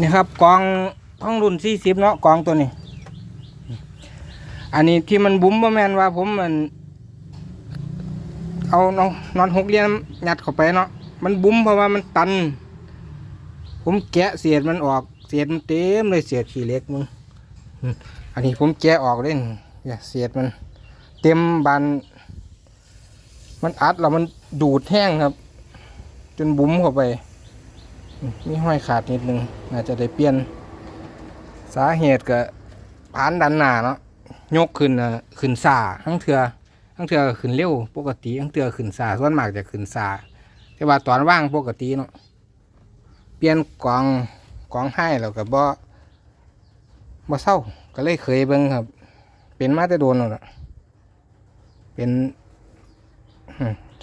นี่ครับกองของรุ่นสี่สิบเนาะกองตัวนี้ อันนี้ที่มันบุ้มบ่แมนว่าผมมัน เอานอนนอนหกเหลี่ยมยัดเข้าไปเนาะมันบุ้มเพราะว่ามันตัน ผมแกะเศษมันออกเศษมันเต็มเลยเศษขี้เหล็กมึงอันนี้ผมแกะออกเลยนี่เนี่ยเศษมัน เต็มบานมันอัดแล้วมันดูดแห้งครับ จนบุ้มเข้าไป มีห้อยขาดนิดนึงน่าจะได้เปลี่ยน สาเหตุก็ผ่านดันหนาเนาะยกขึ้นนะขึ้นสาทั้งเถือทั้งเถือขึ้นเร็วปกติทั้งเถือขึ้นสาส่วนมากจะขึ้นสาแต่ว่าตอนว่างปกติเนาะเปลี่ยนกองกองให้แล้วก็บ่บ่เศร้าก็เลยเคยเบิ่งครับ เป็นมาแต่โดนแล้วล่ะเป็น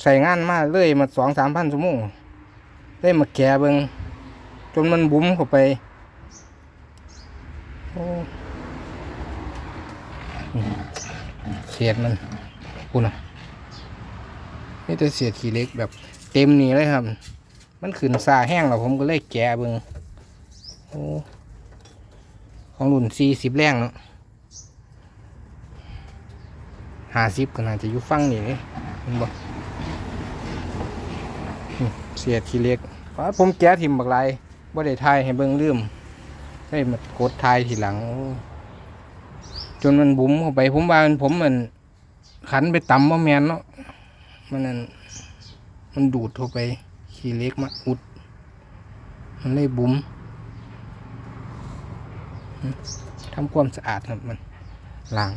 ใส่งานมาเลยมาสองสามพันชั่วโมงได้มาแก่เบิ่ง จนมันบุ้มเข้าไปโอ้อืมเศษมันคุณอะนี่จะเศษขี้เล็กแบบเต็มนี่เลยครับ มันขึ้นซาแห้งแล้วผมก็เลยแกะเบิงโอ้ของรุ่นสี่สิบแรงเนาะห้าสิบก็น่าจะอยู่ฟังนี่เลยเห็นบ่อืมเศษขี้เล็กว่าผมแกะทิมบักไร บ่ได้ทายให้เบิ่งลืมให้มากดทายทีหลัง จนมันบุ๋มเข้าไป ผมว่ามันผมมัน ขันไปต่ำว่าแมนเนาะมันนั่นมันดูดเข้าไป ขี้เล็กมาอุด มันเลยบุ๋มอืมทำความสะอาดครับมันล้าง